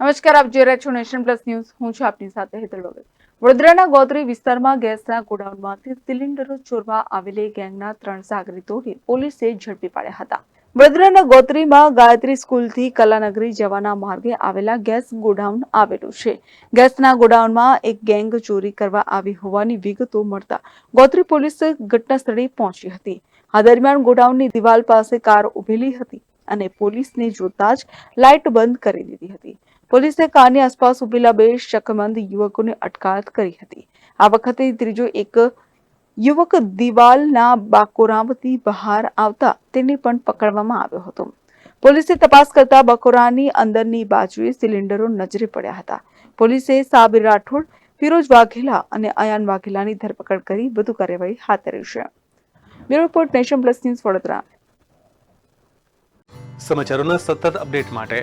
નમસ્કાર, આપ જોઈ રહ્યા છો નેશન પ્લસ ન્યૂઝ. હું છું આપની સાથે હેતલ વગર. વડોદરાના ગોત્રી વિસ્તારમાં ગેસના ગોડાઉનમાંથી સિલિન્ડરો ચોરવા આવેલી ગેંગના ત્રણ સાગરીતોને પોલીસે ઝડપી પાડ્યા હતા. વડોદરાના ગોત્રીમાં ગાયત્રી સ્કૂલથી કલાનગરી જવાના માર્ગે આવેલા ગેસ ગોડાઉન આવેલું છે. ગેસના ગોડાઉનમાં એક ગેંગ ચોરી કરવા આવી હોવાની વિગતો મળતા ગોત્રી પોલીસ ઘટના સ્થળે પહોંચી હતી. આ દરમિયાન ગોડાઉનની દિવાલ પાસે કાર ઉભેલી હતી અને પોલીસને જોતા જ લાઇટ બંધ કરી દીધી હતી. પોલીસે કારની આસપાસ ઉભેલા બે શકમંદ યુવકોને અટકાયત કરી હતી. આ વખતે ત્રીજો એક યુવક દિવાલના બાકોરામથી બહાર આવતા તેને પણ પકડવામાં આવ્યો હતો. પોલીસે તપાસ કરતા બકોરાની અંદરની બાજુએ સિલિન્ડરો નજરે પડ્યા હતા. પોલીસે સાબિર રાઠોડ, ફિરોજ વાઘેલા અને અયાન વાઘેલાની ધરપકડ કરી વધુ કાર્યવાહી હાથ ધરી છે. Bureau report nation plus news Vadodara. સમાચારોના સતત અપડેટ માટે